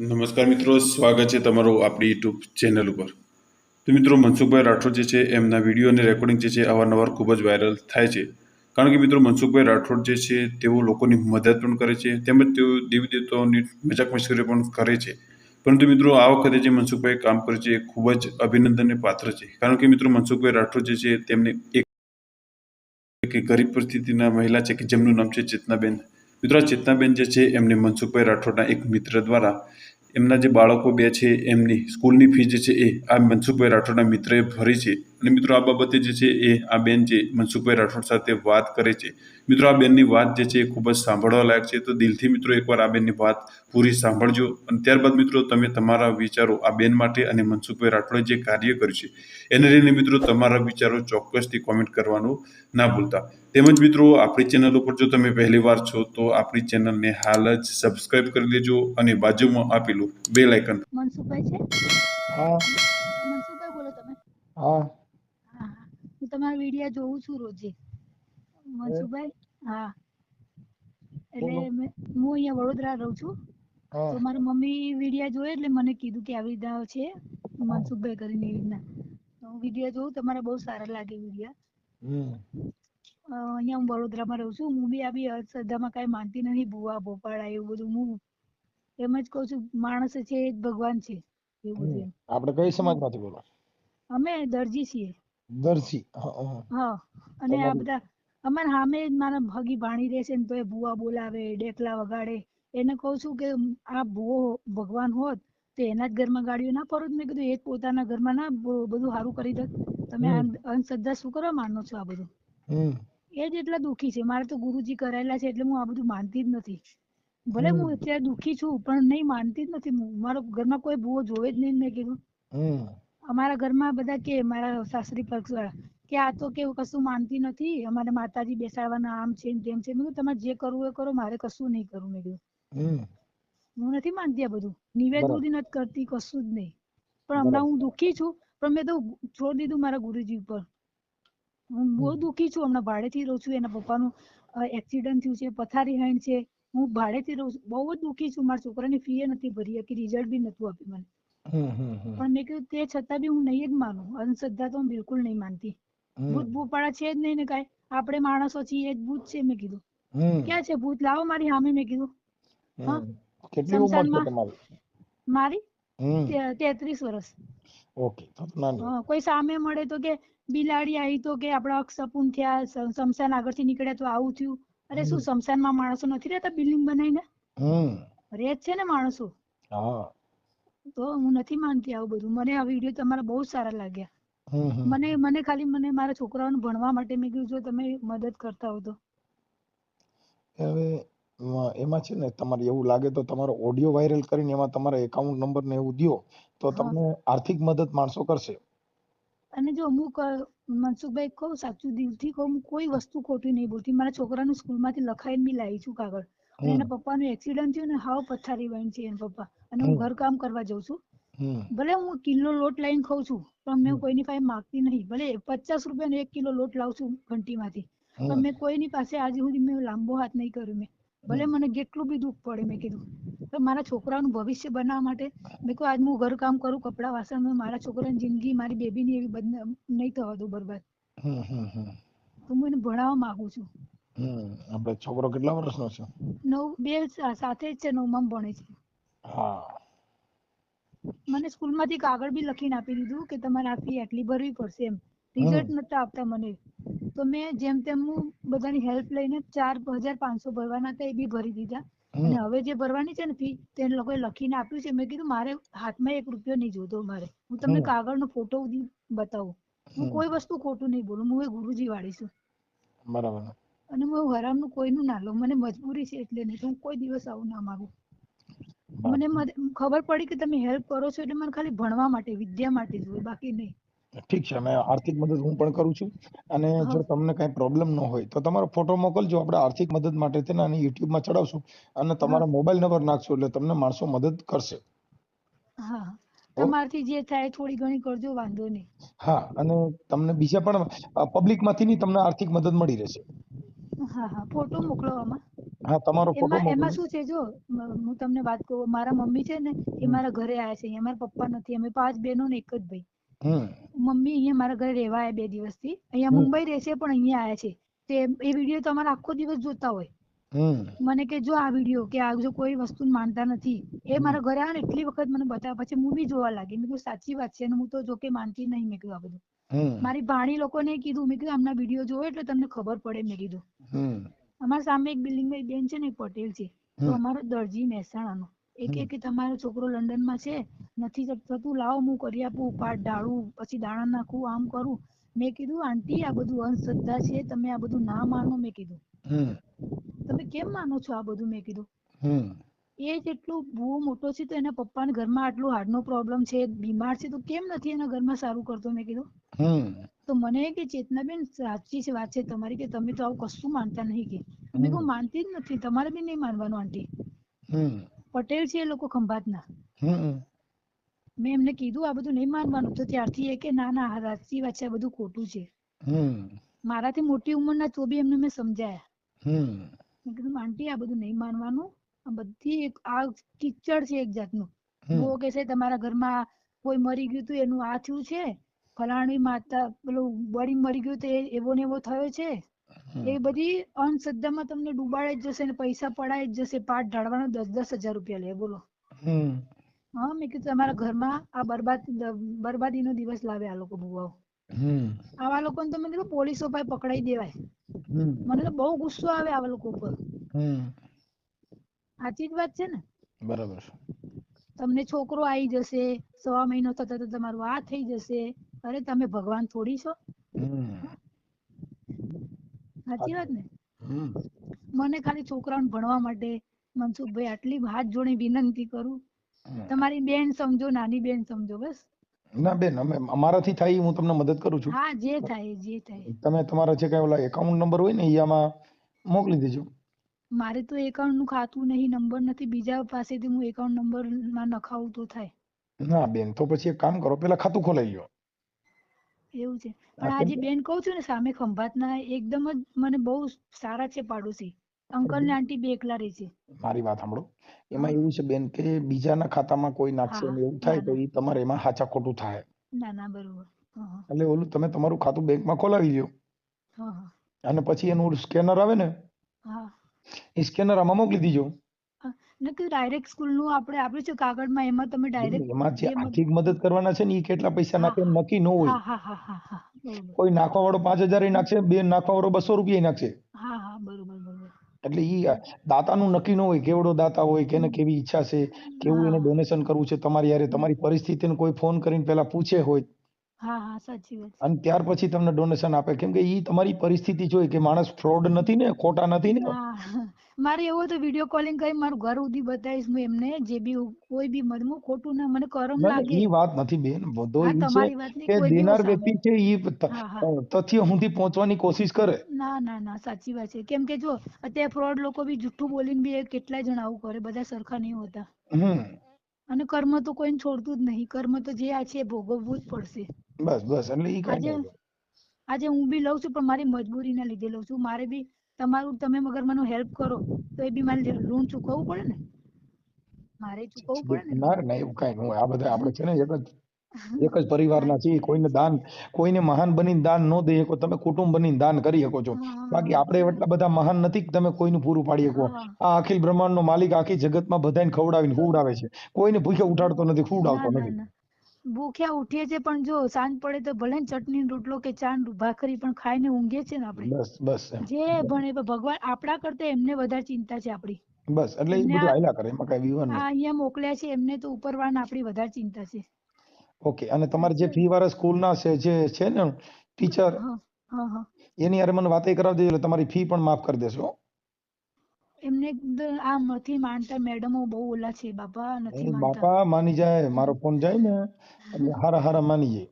નમસ્કાર મિત્રો, સ્વાગત છે તમારું આપણી યુટ્યુબ ચેનલ ઉપર. તો મિત્રો, મનસુખભાઈ રાઠોડ જે છે, એમના વીડિયો અને રેકોર્ડિંગ જે છે, અવારનવાર ખૂબ જ વાયરલ થાય છે. કારણ કે મિત્રો, મનસુખભાઈ રાઠોડ જે છે, તેઓ લોકોની મદદ પણ કરે છે, તેમજ તેઓ દેવી દેવતાઓની મજાક મશ્કરી પણ કરે છે. પરંતુ મિત્રો, આ વખતે જે મનસુખભાઈ કામ કરે છે, એ ખૂબ જ અભિનંદનને પાત્ર છે. કારણ કે મિત્રો, મનસુખભાઈ રાઠોડ જે છે, તેમને એક ગરીબ પરિસ્થિતિના મહિલા છે, કે જેમનું નામ છે ચેતનાબેન. મિત્રો ચેતનાબેન જે છે, એમને મનસુખભાઈ રાઠોડના એક મિત્ર દ્વારા એમના જે બાળકો બે છે, એમની સ્કૂલની ફી જે છે એ આ મનસુખભાઈ રાઠોડના મિત્રએ ભરી છે. અને મિત્રો આ બાબતે જે છે એ આ બેન જે મનસુખભાઈ રાઠોડ સાથે વાત કરે છે મિત્રો આ બેનની વાત જે છે એ ખૂબ જ સાંભળવા લાયક છે. તો દિલથી મિત્રો એકવાર આ બેનની વાત પૂરી સાંભળજો. અને ત્યારબાદ મિત્રો તમે તમારા વિચારો આ બેન માટે અને મનસુખભાઈ રાઠોડે જે કાર્ય કર્યું છે એને લઈને મિત્રો તમારા વિચારો ચોક્કસથી કોમેન્ટ કરવાનું ના ભૂલતા. તેમજ મિત્રો આપણી ચેનલ ઉપર જો તમે પહેલી વાર છો તો આપણી ચેનલને હાલ જ સબસ્ક્રાઇબ કરી લેજો અને બાજુમાં આપેલું બે લાઇકન મનસુખભાઈ છે? હા. મનસુખભાઈ બોલો તમે. હા. હા તમારા વીડિયો જોઉં છું રોજે. મનસુખભાઈ હા. એટલે હું અહીંયા વડોદરા રહું છું. તો મારી મમ્મી વીડિયો જોયે એટલે મને કીધું કે આવી રીતના છે મનસુખભાઈ કરીને એવી રીતના. તો હું વીડિયો જોઉં તમારા બહુ સારા લાગે વીડિયો. અહીંયા હું વડોદરામાં રહું છું. હું બી આવી બી અંધશ્રદ્ધામાં કાંઈ માનતી નથી. ભૂવા ભોપાળા એવું બધું. હું એમ જ કહું છું માણસ છે એ જ ભગવાન છે. એવું બધું આપણે કઈ સમાજમાંથી બોલો? અમે દરજી છીએ. હા. હા. અને આ બધા અમાર સામે જ મારા ભગી ભાણી રહે છે ને તોય ભૂવા બોલાવે ડેકલા વગાડે. એને કહું છું કે આ ભૂવો ભગવાન હોત તો એના જ ઘરમાં ગાડીઓ ના ફરો. મેં કીધું એ જ પોતાના ઘરમાં ના બધું સારું કરી દે. તમે અંધશ્રદ્ધા શું કરવા માનો છો આ બધું? એ જ એટલા દુખી છે. મારે તો ગુરુજી કરાયેલા છે એટલે હું આ બધું માનતી જ નથી. ભલે હું અત્યારે દુખી છું પણ નહીં માનતી જ નથી. હું મારા ઘરમાં કોઈ ભૂવો જોવે જ નહીં મેં કીધું. અમારા ઘરમાં બધા કે મારા સાસરી પક્ષ કે આ તો કેવું કશું માનતી નથી અમારે માતાજી બેસાડવાના આમ છે તેમ છે. મેં જે કરવું એ કરો મારે કશું નહીં કરવું. મેં કીધું. હું નથી માનતી આ બધું. નિવેદ સુધી નથી કરતી કશું જ નહીં. પણ હમણાં હું દુઃખી છું પણ મેં તો છોડી દીધું મારા ગુરુજી ઉપર. હું બહુ. દુઃખી છું હમણાં ભાડેથી રહું છું એના પપ્પાનું એક્સિડન્ટ થયું છે પથારી હાઈન છે. હું ભાડેથી રહું છું બહુ જ દુઃખી છું. મારા છોકરાની ફી એ નથી ભરી કે રિઝલ્ટ બી નતું આપ્યું મને. પણ મેં કીધું તે છતાં બી હું નહીં જ માનું. અંધશ્રદ્ધા તો હું બિલકુલ નહીં માનતી. ભૂત ભૂપાળા છે જ નહીં ને કાંઈ. આપણે માણસો છીએ એ જ ભૂત છે મેં કીધું. ક્યાં છે ભૂત? લાવો મારી સામે મેં કીધું. હા? કેટલી ઉંમર છે તમારી? મારી? તેત્રીસ વર્ષ. ઓકે કોઈ સામે મળે તો કે બિલાડી આવી તો કે આપણા અક્ષપૂન થયા શમશાન આગળથી નીકળ્યા તો આવું થયું. અરે શું શમશાન શમશાનમાં માણસો નથી રહેતા? બિલ્ડિંગ બનાવીને? રહે છે ને માણસો? હા. તો હું નથી માનતી આવું બધું. મને આ વીડિયો તમારા બહુ સારા લાગ્યા. મને મને ખાલી મને મારા છોકરાઓને ભણવા માટે મેં કીધું જો તમે મદદ કરતા હો તો. હવે એમાં- છે ને તમારે એવું લાગે તો તમારો ઓડિયો વાયરલ કરીને એમાં તમારા એકાઉન્ટ નંબર ને એવું દો તો. તમને આર્થિક મદદ માણસો કરશે. અને જો અમુક મનસુખભાઈ કહું સાચું દિલથી કહું હું કોઈ વસ્તુ ખોટી નહીં બોલતી. મારા છોકરાનું સ્કૂલમાંથી લખાઈને બી લાવી છું કાગળ. અને એના પપ્પાનું એક્સિડન્ટ થયું ને હાવ પથારી વાળી છે એના પપ્પા. અને હું ઘર કામ કરવા જઉં છું. ભલે હું કિલો લોટ લઈને ખાઉં છું પણ મેં કોઈની પાસે માંગતી નહીં. ભલે પચાસ રૂપિયાનો એક કિલો લોટ લાવું છું ઘંટીમાંથી પણ મેં કોઈની પાસે આજ સુધી મેં લાંબો હાથ નહીં કર્યો મેં. ભલે મને કેટલું બી દુઃખ પડે મેં કીધું. તો મારા છોકરાનું ભવિષ્ય બનાવવા માટે મેં કહ્યું આજ હું ઘર કામ કરું કપડા વાસણ મારા છોકરાની જિંદગી મારી બેબીની એવી નહીં થવા દઉં બરબાદ. તો હું એને ભણાવવા માંગુ છું. હમ આપણે છોકરો કેટલા વર્ષનો છે? નવ બે સાથે જ છે નવમાં ભણે છે. હા. મને સ્કૂલમાંથી કાગળ બી લખીને આપી દીધું કે તમારે આ ફી આટલી ભરવી પડશે એમ. રિઝલ્ટ નતા આપતા મને. તો મેં જેમ તેમ હું બધાની હેલ્પ લઈને ચાર હજાર પાંચસો ભરવાના હતા એ બી ભરી દીધા. અને હવે જે ભરવાની છે ને ફી તે લોકોએ લખીને આપ્યું છે. મેં કીધું મારે હાથમાં એક રૂપિયો નહીં જોતો મારે. હું તમને. કાગળનો ફોટો બતાવું. હું કોઈ વસ્તુ ખોટું નહીં બોલું. હું એ ગુરુજી વાળી છું. બરાબર. અને હું હરામનું કોઈનું ના લઉં. મને મજબૂરી છે એટલે નહીં હું કોઈ દિવસ આવું ના માંગુ. મને ખબર પડી કે તમે હેલ્પ કરો છો એટલે મને ખાલી ભણવા માટે વિદ્યા માટે જોઈએ બાકી નહીં. ઠીક છે અને આર્થિક મદદ હું પણ કરું છું. અને જો તમને કઈ પ્રોબ્લેમ ન હોય તો તમારો ફોટો મોકલજો. આપણે આર્થિક મદદ માટે છે અને YouTube માં ચડાવશું. અને તમારા મોબાઈલ નંબર નાખશો એટલે તમને માણસો મદદ કરશે. હા તમારથી જે થાય થોડી ઘણી કરજો વાંધો નહીં. હા અને તમને બીજા પણ પબ્લિકમાંથી ની તમને આર્થિક મદદ મળી રહેશે. હા હા ફોટો મોકલો આમાં. હા તમારો ફોટો એમાં એમાં શું છે જો હું તમને વાત કહું મારા મમ્મી છે ને એ મારા ઘરે આયા છે અહીંયા મારા પપ્પા નથી અમે પાંચ બહેનો ને એક જ ભાઈ. મમ્મી અહીંયા મારા ઘરે રહેવા આવ્યા બે દિવસથી અહીંયા હમ. મુંબઈ રહેશે પણ અહીંયા આયા છે. તે એ વીડિયો તમારે આખો દિવસ જોતા હોય. મને કે જો આ વીડિયો કે આ જો કોઈ વસ્તુ માનતા નથી એ મારા ઘરે આવે ને એટલી વખત મને બતાવ્યા પછી હું બી જોવા લાગી. મેં કીધું સાચી વાત છે અને હું તો જો કે માનતી નહીં મેં કીધું આ બધું. મારી ભાણી લોકોને કીધું મેં કીધું આમના વીડિયો જોવો એટલે તમને ખબર પડે મેં કીધું. અમારા સામે એક બિલ્ડિંગમાં બેન છે ને પટેલ છે. તો અમારો દરજી મહેસાણાનો. એ કે. કે તમારો છોકરો લંડનમાં છે નથી થતું લાવો હું કરી આપું પાટ ઢાળું પછી દાણા નાખું આમ કરું. મેં કીધું આંટી આ બધું અંધશ્રદ્ધા છે તમે આ બધું ના માનો મેં કીધું. તમે કેમ માનો છો આ બધું? મેં કીધું. એ જેટલો બહુ મોટો છે તો એના પપ્પાને ઘરમાં આટલો હાર્ટનો પ્રોબ્લેમ છે બીમાર છે તો કેમ નથી એના ઘરમાં સારું કરતો? મેં કીધું. તો મને કે ચેતનાબેન સાચી છે વાત છે તમારી કે તમે તો આવું કશું માનતા નહીં કે. મેં કહું માનતી જ નથી. તમારે બી નહીં માનવાનું આંટી. પટેલ છે એ લોકો ખંભાતના. મેં એમને કીધું આ બધું નહીં માનવાનું. તો ત્યારથી એ કે ના ના સાચી વાત છે આ બધું ખોટું છે. મારાથી મોટી ઉંમરના તો બી એમને મેં સમજાયા. મેં કીધું આંટી આ બધું નહીં માનવાનું. બધી આ કિચડ છે એક જાતનું. બહુ કે છે તમારા ઘરમાં કોઈ મરી ગયું તું એનું આ થયું છે? ફલાણી માતા પેલું બળી મરી ગયું તો એવો ને એવો થયો છે? એ બધી અંધશ્રદ્ધામાં તમને ડૂબાડે જ જશે ને પૈસા પડાય જ જશે. પાઠ ઢાળવાનો દસ દસ હજાર રૂપિયા લે બોલો. હમ. હા મેં કીધું તમારા ઘરમાં આ બરબાદ બરબાદીનો દિવસ લાવે આ લોકો ભૂવાઓ આવા. લોકોને તો મેં કીધું પોલીસો પાસે પકડાઈ દેવાય. મને તો બહુ ગુસ્સો આવે આવા લોકો ઉપર. હમ. સાચી જ વાત છે ને? બરાબર તમને છોકરો આવી જશે સવા મહિનો થતા તો તમારું આ થઈ જશે. અરે તમે ભગવાન થોડી છો? સાચી વાત ને? મને ખાલી છોકરાઓને ભણવા માટે મનસુખભાઈ આટલી હાથ જોડી વિનંતી કરું. તમારી બેન સમજો નાની બેન સમજો બસ. ના બેન અમે અમારાથી થાય હું તમને મદદ કરું છું. હા જે થાય જે થાય. તમે તમારા જે કઈ ઓલા એકાઉન્ટ નંબર હોય ને એમાં આમાં મોકલી દેજો. મારે તો એકાઉન્ટનું ખાતું નહીં નંબર નથી. બીજા પાસેથી હું એકાઉન્ટ નંબરમાં નખાવું તો થાય. ના બેન તો પછી એક કામ કરો પેલા ખાતું ખોલાવી લો એવું છે. પણ આ જે બેન કહું છું ને સામે ખંભાતના એકદમ જ મને બહુ સારા છે પાડોશી. અંકલ ને આંટી બે એકલા રહે છે. મારી વાત સાંભળો. એમાં એવું છે બેન કે બીજાના ખાતામાં કોઈ નાખશે ને એવું થાય તો એ તમારે એમાં હાચા ખોટું થાય. ના ના બરોબર. એટલે ઓલું તમે તમારું ખાતું બેંકમાં ખોલાવી લ્યો. અને પછી એનું સ્કેનર આવે ને હા. સ્કેનર આમાં મોકલી દીજો. ને ડાયરેક્ટ સ્કૂલનું આપણે છે કાગળમાં એમાં તમે ડાયરેક્ટ એમાં જે જે આર્થિક મદદ કરવાના છે ને એ કેટલા પૈસા નાખે નક્કી ન હોય. હા હા હા હા હા બરોબર. કોઈ નાખવા વાળો પાંચ હજાર નાખશે બે નાખવા વાળો બસો રૂપિયા નાખશે. હા હા બરોબર એટલે ઈ દાતાનું નક્કી ન હોય કેવડો દાતા હોય કેને કેવી ઈચ્છા છે કેવું એને ડોનેશન કરવું છે તમારી યારે તમારી પરિસ્થિતિને કોઈ ફોન કરીને પેલા પૂછે હોય. હા હા સાચી વાત અને ત્યાર પછી તમને ડોનેશન આપે. કેમ કે ઈ તમારી પરિસ્થિતિ જોઈ કે માણસ ફ્રોડ નથી ને ખોટા નથી ને? મારે એવો તો વીડિયો કોલિંગ કરી મારું ઘર ઉધી બતાવીશ હું એમને જે બી કોઈ બી મદ ખોટું ના મને કરમ લાગે. ઈ વાત નથી બેન. બધો ઈ છે કે દેનાર વ્યક્તિ છે ઈ. તથ્ય સુધી પહોંચવાની કોશિશ કરે. ના ના ના સાચી વાત છે. કેમ કે જો અત્યારે ફ્રોડ લોકો બી જુઠ્ઠું બોલીને બી કેટલા જણ આવું કરે બધા સરખા નહીં હોતા. હમ. અને કર્મ તો કોઈને છોડતું જ નહીં. કર્મ તો જે આ છે ભોગવવું જ પડશે. બસ બસ એટલે ઈ આજે આજે હું બી લઉં છું પણ મારી મજબૂરીના લીધે લઉં છું. મારે બી તમારું તમે મગર મને હેલ્પ કરો તો એ બી મારે લોન ચૂકવવું પડે ને? મારે ચૂકવવું પડે ને? ના ના એવું કાંઈ ન આ બધા આપણે છે ને એક જ એક જ પરિવારના છીએ. કોઈને દાન કોઈને મહાન બનીને દાન ન દઈ શકો. તમે કુટુંબ બનીને દાન કરી શકો છો. બાકી આપણે એટલા બધા મહાન નથી કે તમે કોઈનું પૂરું પાડી શકો. આ અખિલ બ્રહ્માંડનો માલિક આખી જગતમાં બધાને ખવડાવીને ખવડાવે છે. કોઈને ભૂખે ઉઠાડતો નથી ખવડાવતો નથી. ભૂખ્યા ઉઠીએ છે પણ જો સાંજ પડે તો ભલે ચટણી રોટલો કે ચા ભાખરી પણ ખાઈને ઊંઘીએ છે ને આપણે. બસ બસ જે ભણે ભગવાન આપણા કરતા એમને વધારે ચિંતા છે આપણી. બસ એટલે એ બધું આયલા કરે એમાં કઈ વિવાદ હા અહીંયા મોકલ્યા છે એમને તો ઉપરવાળાને આપણી વધારે ચિંતા છે. ઓકે અને તમારે જે ફી વાળા સ્કૂલના છે જે છે ને ટીચર હા હા એની હારે મને વાતે કરાવી દેજો તમારી ફી પણ માફ કરી દેશો એમને દ- આ નથી માનતા મેડમો બહુ ઓલા છે બાપા નથી માનતા. બાપા માની જાય મારો ફોન જાય ને એટલે હારા હારા માની જાય.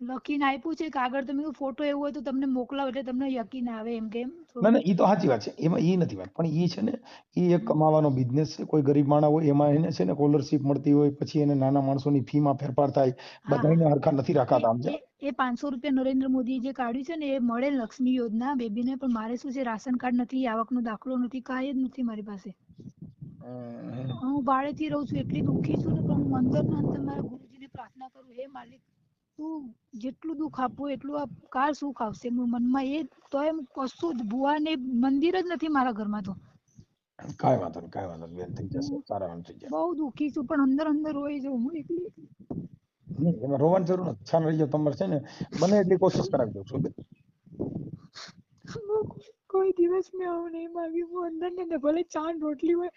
લખીને આપ્યું છે કાગળ તમે ફોટો એવો હોય તો તમને મોકલાવ એટલે તમને યકીન આવે એમ કે એમ. ના ના એ તો સાચી વાત છે એમાં એ નથી વાત પણ એ છે ને એ એક કમાવાનો બિઝનેસ છે કોઈ ગરીબ માણસ હોય એમાં એને છે ને કોલરશીપ મળતી હોય પછી એને નાના માણસોની ફી માં ફેરફાર થાય બધાને હરખા નથી રાખાતા આમ છે. એ- પાંચસો રૂપિયા નરેન્દ્ર મોદીએ જે કાઢ્યું છે ને એ મળે લક્ષ્મી યોજના. બેબીને પણ મારે શું છે રાશન કાર્ડ નથી આવકનો દાખલો નથી કાંઈ જ નથી મારી પાસે. હું ભાડેથી રહું છું એટલી દુઃખી છું ને પણ હું અંદરના અંદર મારા ગુરુજીને પ્રાર્થના કરું હે માલિક તું જેટલું દુઃખ આપવું એટલું આપ કાર સુખ આવશે. હું મનમાં એ તો એમ કશું જ ભુવા ને મંદિર જ નથી મારા ઘરમાં તો. કાંઈ વાંધો નહીં કાંઈ વાંધો નહીં બેન થઈ જશે સારા થઈ બહુ દુઃખી છું પણ અંદર અંદર રોઈ જાઉં હું એકલી. રોવાની જરૂર નથી. છાન રહી જાવ તમારે છે ને. બને એટલી કોશિશ કરાવી દઉં છું. કોઈ- દિવસ મેં આવું નહીં માગ્યું હું અંદર ને ભલે ચા રોટલી હોય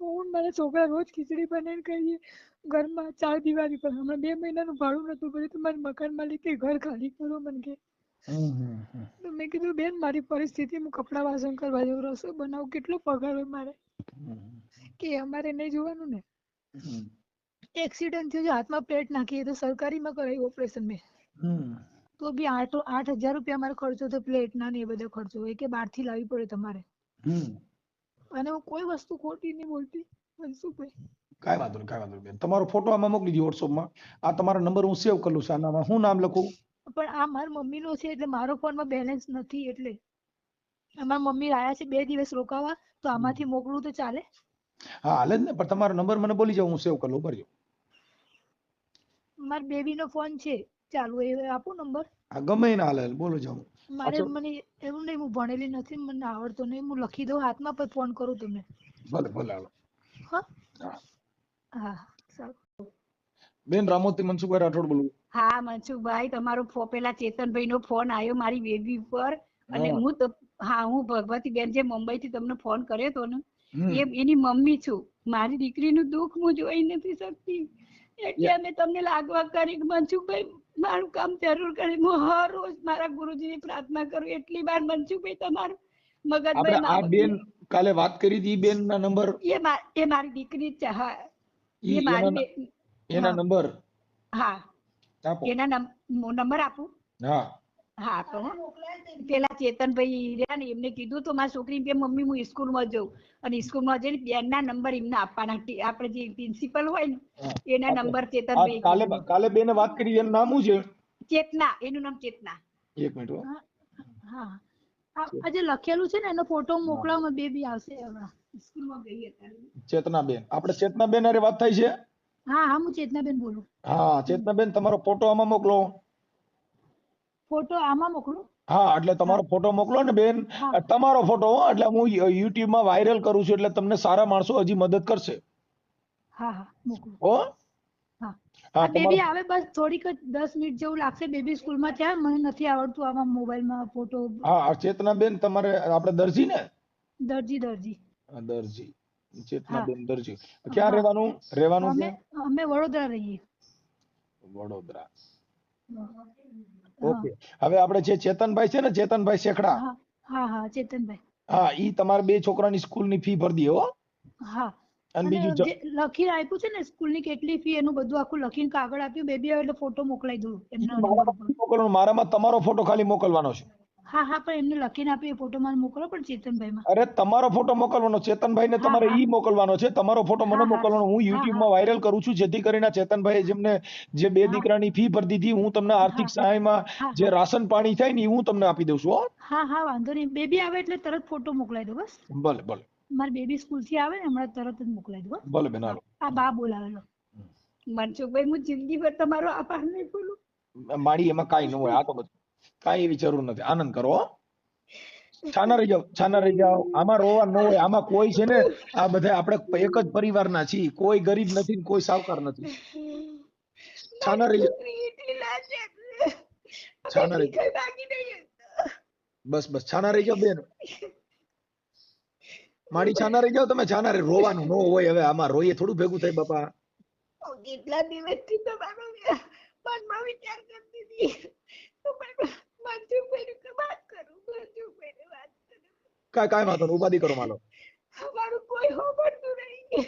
હું મારા છોકરા રોજ ખીચડી બનાવીને ખાઈએ. ઘરમાં ચાર દિવાળી પર. હમણાં બે મહિનાનું ભાડું નતું ભર્યું તો મારા મકાન માલિકે ઘર ખાલી કરો મને કે. તો મેં કીધું બેન મારી પરિસ્થિતિ હું કપડા વાસણ કરવા જેવું રસોઈ બનાવું. કેટલો પગાર હોય મારે? કે અમારે નહીં જોવાનું ને. એક્સિડન્ટ થયો છે હાથમાં પ્લેટ નાખી એ તો સરકારીમાં કરાયું ઓપરેશન મેં. તો બી આઠ આઠ હજાર રૂપિયા મારે ખર્ચો તો પ્લેટના ને એ બધો ખર્ચો હોય કે બહારથી લાવવી પડે તમારે. અને હું કોઈ વસ્તુ ખોટી નહીં બોલતી મનસુખભાઈ કાંઈ. વાંધો નહીં કાંઈ વાંધો નહીં બેન. તમારો ફોટો આમાં મોકલી દો વોટ્સઅપમાં આ તમારો નંબર હું સેવ કરું છું આનામાં. હું નામ લખું? પણ આ મારા મમ્મીનો છે એટલે મારો ફોનમાં બેલેન્સ નથી એટલે. અમારા મમ્મી આયા છે બે દિવસ રોકાવા તો આમાંથી મોકલું તો ચાલે. હા હાલે જ ને પણ તમારો નંબર મને બોલી જાવ હું સેવ કરી લઉં. ભરજો મારા બેબીનો ફોન છે. ચાલુ એ આપો નંબર. હા ગમે ના હાલે બોલો જાઉં મારે મને એવું નહીં હું ભણેલી નથી મને આવડતો નહીં હું લખી દઉં હાથમાં પછી ફોન કરું તમને. ભલે ભલે હાલો. હા? હા. સારું. બેન રામોતી મનસુખભાઈ રાઠોડ બોલું. હા મનસુખભાઈ તમારો ફો- પેલા ચેતનભાઈ નો ફોન આવ્યો મારી બેબી પર અને હું. તો હા હું ભગવતી બેન જે મુંબઈ થી તમને ફોન કર્યો તો ને. એ એની મમ્મી છું. મારી દીકરીનું દુઃખ હું જોઈ નથી શકતી. એટલે અમે તમને લાગવા કરી મનસુખભાઈ મારું કામ જરૂર કરે. હું હર રોજ મારા ગુરુજીની પ્રાર્થના કરું. એટલી વાર મનસુખભાઈ તમારું મગજ મગજભાઈ આ બેન કાલે વાત કરી હતી બેન ના નંબર? એ એ મારી દીકરી છે હા. એ મારી એના. નંબર? હા. એના નંબર આપું? હા. હા તો પેલા ચેતનભાઈ રહ્યા ને એમને કીધું તો મારી છોકરી કે મમ્મી હું સ્કૂલમાં જઉં. અને સ્કૂલમાં જઈને બેનના નંબર એમને આપવાના આપણે જે પ્રિન્સિપલ હોય ને એના નંબર ચેતનભાઈ કાલે કાલે બેને વાત કરી એનું નામ શું છે? ચેતના એનું નામ ચેતના. એક મિનિટ હા. આ જે લખેલું છે ને એનો ફોટો મોકલાવો બેબી આવશે હમણાં. સ્કૂલમાં ગઈ અત્યારે. ચેતનાબેન. આપણે ચેતનાબેન હારે વાત થાય છે? હા હા હું ચેતનાબેન બોલું. હા ચેતનાબેન તમારો ફોટો આમાં મોકલો. ફોટો આમાં મોકલું? હા એટલે તમારો ફોટો મોકલો ને બેન. તમારો ફોટો હો એટલે હું યુટ્યુબમાં વાયરલ કરું છું એટલે તમને સારા માણસો હજી મદદ કરશે. હા હા મોકલું. હો? હા. હા બેબી આવે બસ થોડીક જ દસ મિનિટ જેવું લાગશે બેબી સ્કૂલમાં ત્યાં મને નથી આવડતું આમાં મોબાઈલમાં ફોટો. હા ચેતના બેન તમારે આપણે દરજી ને? દરજી દરજી. દરજી. ચેતના બેન દરજી. ક્યાં રહેવાનું? રહેવાનું અમે વડોદરા રહીએ. વડોદરા. ઓકે. હવે આપણે જે ચેતનભાઈ છે ને ચેતનભાઈ શેખડા. હા હા ચેતનભાઈ. હા ઈ તમારા બે છોકરાની સ્કૂલની ફી ભરી દે હો. હા. અને બીજું લખીને આપ્યું છે ને સ્કૂલની કેટલી ફી એનું બધું આખું લખીને કાગળ આપ્યું બેબી એટલે ફોટો મોકલાઈ દઉં એમના મોકલવાનું મારામાં તમારો ફોટો ખાલી મોકલવાનો છે. હા હા પણ એમને લખીને આપી એ ફોટો મને મોકલો પણ ચેતનભાઈમાં. અરે તમારો ફોટો મોકલવાનો ચેતનભાઈ ને તમારે ઈ મોકલવાનો છે. તમારો ફોટો મને. મોકલવાનો. હું હા. માં વાયરલ કરું છું જેથી કરીને ચેતનભાઈ જેમને જે બે દીકરાની ફી ભરી દીધી હું તમને આર્થિક. સહાયમાં જે રાશન પાણી થાય ને હું તમને આપી દઉં છું હો. હા હા વાંધો નહીં. બેબી આવે એટલે તરત ફોટો મોકલાઈ દો બસ. ભલે ભલે. મારી બેબી સ્કૂલથી આવે ને હમણાં તરત જ મોકલાઈ દો. ભલે બેન હાલો. આ બા બોલાવેલો મનસુખભાઈ હું જિંદગીભર તમારો આભાર નહીં ભૂલું. મારી એમાં કાંઈ ન હોય આ તો બધું. કાંઈ એવી જરૂર નથી. આનંદ કરો છાના રહી જાઓ છાના રહી જાઓ આમાં રોવા ન હોય આમાં કોઈ છે ને આ બધા આપણે એક જ પરિવારના છીએ. કોઈ ગરીબ નથી કોઈ સાવકાર નથી. છાના રહી જાઓ. છાના રહી બસ બસ. છાના રહી જાઓ બેન. મારી છાના રહી જાઓ તમે છાના રહી. રોવાનું ન હોય હવે આમાં. રોઈએ થોડું ભેગું થાય બાપા. કેટલા દિવસથી તમારો મનમાં વિચાર કરતી હતી. તો કાય કાંઈ વાંધો ઉપાધિ કરો માલો. અમારું કોઈ હોબડતું નહીં.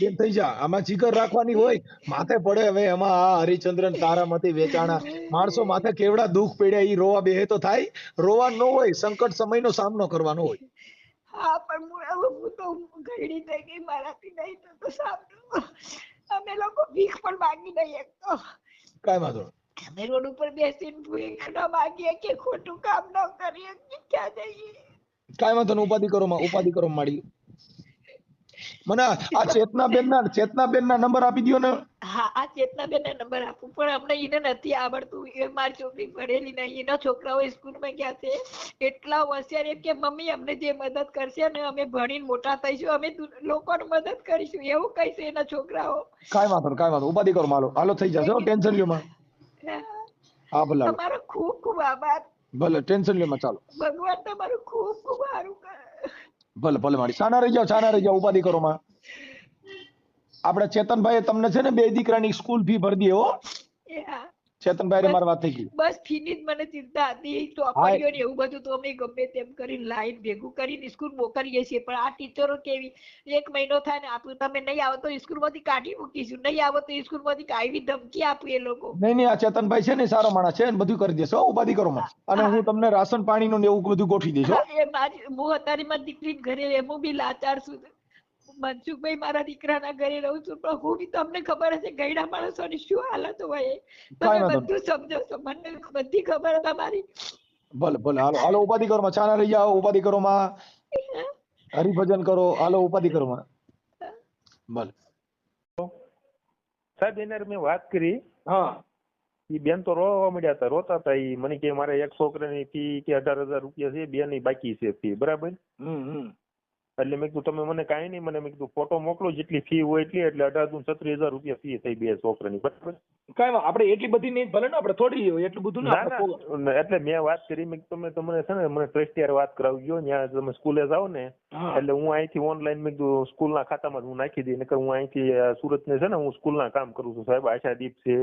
બેન થઈ જા. આમાં જીગર રાખવાની હોય માથે પડે હવે એમાં આ હરિચંદ્રન તારામાંથી વેચાણા. માણસો માથે કેવડા દુઃખ પડ્યા ઈ રોવા બેહે તો થાય. રોવા ન હોય સંકટ સમયનો સામનો કરવાનો હોય. હા પણ હું હું તો ઘરડી થઈ ગઈ મારાથી નહીં તો સામનો. અમે લોકો ભીખ પણ માંગી નહીં શકતો કાંઈ વાંધો. અમે રોડ ઉપર બેસીને ભીખ ન માંગીએ કે ખોટું કામ ન કરીએ કે ક્યાં જઈએ? કાંઈ વાંધો નહીં ઉપાધિ કરો માં ઉપાધિ કરો માડી મને આ ચેતનાબેન ના ચેતનાબેન ના નંબર આપી દ્યો ને. હા આ ચેતનાબેન નંબર આપું પણ અમને એને નથી આવડતું. એ મારી છોકરી ભણેલી નહીં એના છોકરાઓ સ્કૂલમાં ગયા છે. એટલા હોશિયાર એમ કે મમ્મી અમને જે મદદ કરશે ને અમે ભણીને મોટા થઈશું અમે લોકોને મદદ કરીશું. એવું કહીશે એના છોકરાઓ. કઈ વાંધો કઈ વાંધો. ઉપાધિ કરો માલો. હાલો થઈ જશે ટેન્શન લ્યો માં. હા ભલે. તમારો ખૂબ ખૂબ આભાર. ભલે ટેન્શન લ્યો માં ચાલો. ભગવાન તમારું ખૂબ ખૂબ સારું કરે. ભલે ભલે મારી સાના રહી જાઓ સાના રહી જાઓ ઉપાધિ કરો માં. આપણા ચેતનભાઈ તમને છે ને બે દીકરાની સ્કૂલ ફી ભરી દે હા. ચેતનભાઈ ને મારી વાત થઈ ગઈ. બસ ફીની જ મને ચિંતા હતી. ચોપડીઓ ને એવું બધું તો અમે ગમે તેમ કરીને લાઈન ભેગું કરીને સ્કૂલ મોકલીએ છીએ. પણ આ ટીચરો કેવી એક મહિનો થાય ને આપું તમે નહીં આવો તો સ્કૂલમાંથી કાઢી મૂકીશું. નહીં આવો તો સ્કૂલમાંથી કાઢી ધમકી આપું એ લોકો. નહીં નહીં આ ચેતનભાઈ છે ને સારો માણસ છે ને બધું કરી દેશો. હો ઉપાધિ કરો માં અને હું તમને રાશન પાણીનું ને એવું બધું ગોઠવી દઈશ હો. હા, એ મારી હું અત્યારે મારી દીકરી ઘરે એમ બી લાચાર છું. મનસુખભાઈ મારા દીકરાના ઘરે રહું છું પણ હું બી તમને ખબર હશે ગયડા માણસોની શું હાલત હોય તમે બધું સમજો છો મને બધી ખબર તમારી. ભલે ભલે હાલો હાલો ઉપાધિ કરો માં છાના રહી જાઓ ઉપાધિ કરો માં. હરિભજન કરો હાલો ઉપાધિ કરો માં. ભલે. સાહેબ એના મેં વાત કરી. હા. એ બેન તો રોવા મળ્યા હતા રોતા હતા એ મને કે મારે એક છોકરાની ફી કે અઢાર હજાર રૂપિયા છે બે ની બાકી છે ફી બરાબર? હમ હમ. એટલે મેં કીધું તમે મને કાંઈ નહીં. મને મેં કીધું ફોટો મોકલો જેટલી ફી હોય એટલી એટલે અઢાર દુ છત્રીસ હજાર રૂપિયા ફી થઈ બે છોકરાની. બરાબર? કાંઈ આપણે એટલી બધી નહીં ભલે ને આપણે થોડી હોય એટલું બધું ના એટલે મેં વાત કરી મેં તમે તમને છે ને મને ટ્રસ્ટી હારે વાત કરાવજો ત્યાં તમે સ્કૂલે જાઓ ને એટલે હું અહીંથી ઓનલાઈન મેં કીધું સ્કૂલના ખાતામાં હું નાખી દઈ નકર હું અહીંથી સુરતને છે ને હું સ્કૂલના કામ કરું છું સાહેબ. આશાદીપ છે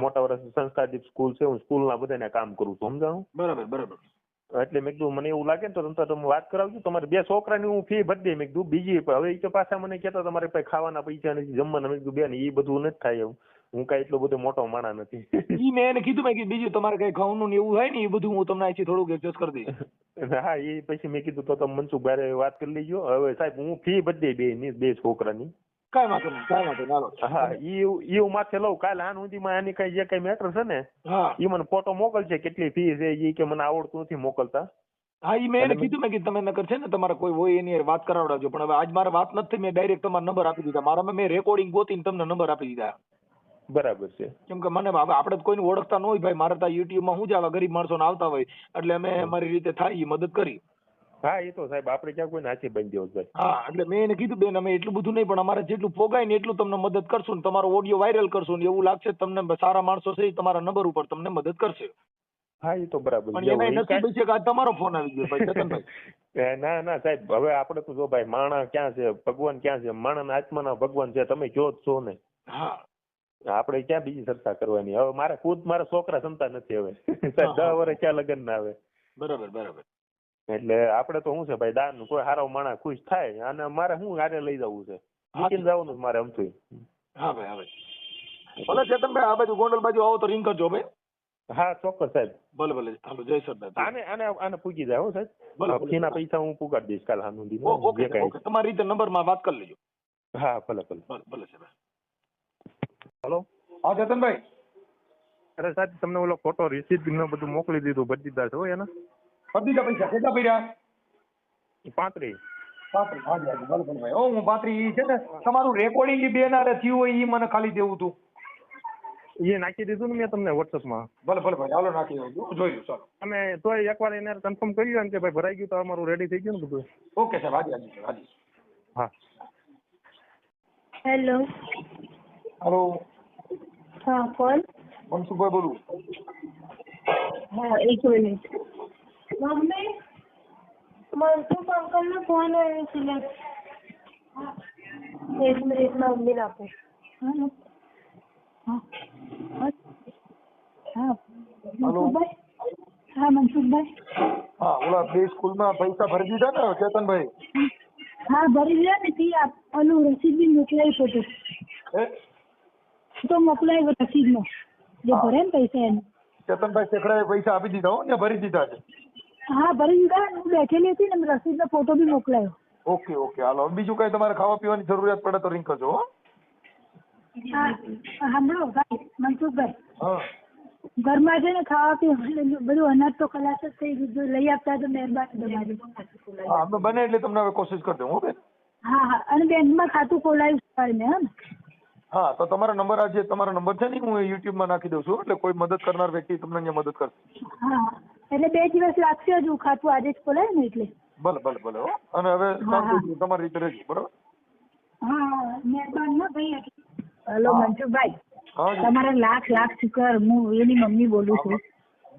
મોટા વર્ષ સંસ્કારદીપ સ્કૂલ છે હું સ્કૂલના બધાને કામ કરું છું સમજાણું? બરાબર બરાબર. એટલે મેં કીધું મને એવું લાગે ને તો તમે વાત કરાવજો. તમારે બે છોકરાની હું ફી ભરી દઈ. મેં કીધું બીજી હવે એ તો પાછા મને કહેતા તમારે પાસે ખાવાના પૈસા નથી જમવાના. મેં કીધું બેન એ બધું નથી થાય એવું. હું કઈ એટલો બધો મોટો માણા નથી. ઈ મેં એને કીધું મેં કીધું બીજું તમારે કઈ ઘઉંનું ને એવું હોય ને એ બધું હું તમને અહીંથી થોડુંક એડજસ્ટ કરી દઈશ. હા એ પછી મેં કીધું તો તમે મનસુખભાઈ ભારે વાત કરી લેજો. હવે સાહેબ હું ફી ભરી દઈ બે બે છોકરાની. કાંઈ વાંધો નહીં કાંઈ વાંધો નહીં હાલો. હા ઈ ઈ હું માથે લઉં કાલે આન સુધીમાં આની કઈ જે કઈ મેટર છે ને હા. ઈ મને ફોટો મોકલશે કેટલી ફી છે ઈ કે મને આવડતું નથી મોકલતા. હા ઈ મેં એને કીધું મેં કીધું તમે નકર છે ને તમારે કોઈ હોય એની વાત કરાવડાવજો પણ હવે આજ મારે વાત નથી મેં ડાયરેક્ટ તમારો નંબર આપી દીધા. મારા મેં રેકોર્ડિંગ ગોતીને તમને નંબર આપી દીધા. બરાબર છે. કેમ કે મને હવે આપણે કોઈને ઓળખતા ન હોય ભાઈ મારે ત્યાં યુટ્યુબમાં શું જ આવા ગરીબ માણસો આવતા હોય એટલે અમે અમારી રીતે થાય એ મદદ કરી. હા એ તો સાહેબ આપણે ક્યાં કોઈને હાથી બાંધી દેવું હા એટલે મેં એને કીધું બેન અમે એટલું બધું નહીં પણ અમારે જેટલું પોગાય ને એટલું તમને મદદ કરશું ને તમારો ઓડિયો વાયરલ કરશું ને એવું લાગશે તમને સારા માણસો છે તમારા નંબર ઉપર તમને મદદ કરશે. હા એ તો બરાબર. પણ એને નસીબ છે કે આજ તમારો ફોન આવી ગયો ભાઈ ચેતનભાઈ ના ના સાહેબ હવે આપણે તો જો ભાઈ માણા ક્યાં છે ભગવાન ક્યાં છે માણા આત્માના ભગવાન છે તમે જો જ છો ને. હા. આપણે ક્યાં બીજી ચર્ચા કરવાની? હવે મારે ખુદ મારા છોકરા સંતા નથી હવે. સાહેબ. દસ વર્ષ ક્યાં લગ્ન ના આવે? બરાબર બરાબર. એટલે આપણે તો શું છે ભાઈ દાન કોઈ હારો માણા ખુશ થાય અને મારે શું હારે લઈ જવું છે? મૂકીને જવાનું મારે અમથું હા ભાઈ હા ભાઈ. ભલે ચેતનભાઈ આ બાજુ ગોંડલ બાજુ આવો તો રિંગ કરજો ભાઈ. હા ચોક્કસ સાહેબ. ભલે ભલે. હાલો જય સરદાર. આને આને આને પૂગી જાય હો સાહેબ. ફીના પૈસા હું પુગાડી દઈશ કાલ હાનું ઓ- ઓકે ઓકે. તમારી રીતે નંબરમાં વાત કરી લેજો. હા ભલે ભલે. ભલે સાહેબ. હલો? હા ચેતનભાઈ અરે સાહેબ તમને ઓલો ફોટો રિસીપ્ટ ને બધું મોકલી દીધું ભરી દીધા છે એના? પતિકા પૈસા કેટલા પડ્યા? પાંત્રીસ. પાંત્રીસ. હાજી હાજી ભલે ભલે ભાઈ. ઓ હું પાંત્રીસ છે ને તમારું રેકોર્ડિંગ બે ના થયું હોય એ મને ખાલી દેવું હતું એ નાખી દીધું ને મેં તમને વોટ્સઅપમાં ભલે ભલે ભાઈ હાલો નાખી દઉં જોઈ લો ચાલો. અને એકવાર એને કન્ફર્મ કર્યું એમ કે ભાઈ ભરાઈ ગયું તો અમારું રેડી થઈ ગયું ને બધું. ઓકે સાહેબ હાજી હાજી હાજી. હા. હેલો. હાલો. હા કોણ મનસુખભાઈ બોલું. હા એક મિનિટ. મમ્મી મનસુખ અંકલ નો ફોન આવ્યો છે એક મિનિટ મમ્મી આપો. હાલો. હા. હા. હા હાલો. મનસુખભાઈ? હા મનસુખભાઈ. હા ઓલા બે સ્કૂલમાં પૈસા ભરી દીધા ને ચેતનભાઈ? હા ભરી દીધા ને તે ઓલું રસીદ બી મોકલાવી ફોટો હે? તો મોકલાવ્યો રસીદ નો જે ભરે ને પૈસા એને ચેતનભાઈ શેખડાએ પૈસા આપી દીધા હો ને ભરી દીધા છે. હા ભરી હું બેઠેલી હતી ને રસીદનો ફોટો બી મોકલાયો. Okay okay hello. બીજું કઈ તમારે ખાવા પીવાની જરૂરિયાત પડે તો રિંગ કરજો હો. હા સાંભળો ભાઈ મનસુખભાઈ. હા. ઘરમાં છે ને ખાવા પીવાનું બધું અનાજ તો ખલાસ જ થઈ ગયું જો લઈ આપતા તો મહેરબાની તમારી. હા અમે બને એટલે તમને હવે કોશિશ કરી દઉં હો બેન. હા હા અને બેંકમાં ખાતું ખોલાયું સવારે મેં હા હા તો તમારો નંબર આ જે તમારો નંબર છે ને હું યુટ્યુબમાં નાખી દઉં છું એટલે કોઈ મદદ કરનાર વ્યક્તિ તમને અહીંયા મદદ કરશે. હા એટલે બે દિવસ લાગશે હજુ ખાતું આજે જ ખોલાય ને એટલે. ભલે ભલે ભલે હો. અને હવે તમારી રીતે રહેજો બરાબર? હા હા મહેરબાન ના ભાઈ હલો મનસુખભાઈ તમારા લાખ લાખ શુકર હું એની મમ્મી બોલું છું.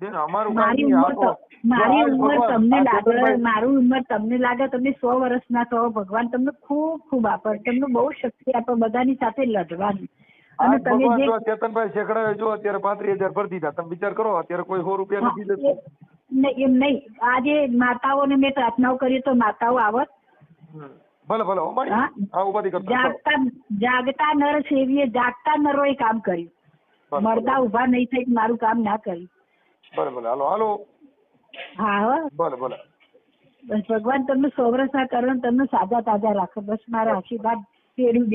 બેન અમારું મારી ઉંમર મારી ઉંમર તમને લાગે મારું ઉંમર તમને લાગે તમને સો વર્ષના છો ભગવાન તમને ખૂબ ખૂબ આપે તમને બહુ શક્તિ આપે બધાની સાથે લડવાની. અને તમે જે ચેતનભાઈ શેખડાએ જો અત્યારે પાંત્રીસ હજાર ભરી દીધા. તમે વિચાર કરો અત્યારે કોઈ સો રૂપિયા નથી નહીં એમ નહીં. આજે માતાઓને મેં પ્રાર્થનાઓ કરી તો માતાઓ આવત. ભલે ભલે ઉપાધિ કરતા જાગતા જાગતા નર સેવીએ જાગતા નરોએ કામ કર્યું. મરદા ઊભા નહીં થઈ મારું કામ ના કર્યું. ભલે ભલે હાલો હાલો. હા હો. ભલે ભલે. બસ ભગવાન તમને સૌરસા કરો તમને સાજા તાજા રાખો. બસ મારા આશીર્વાદ. પેઢી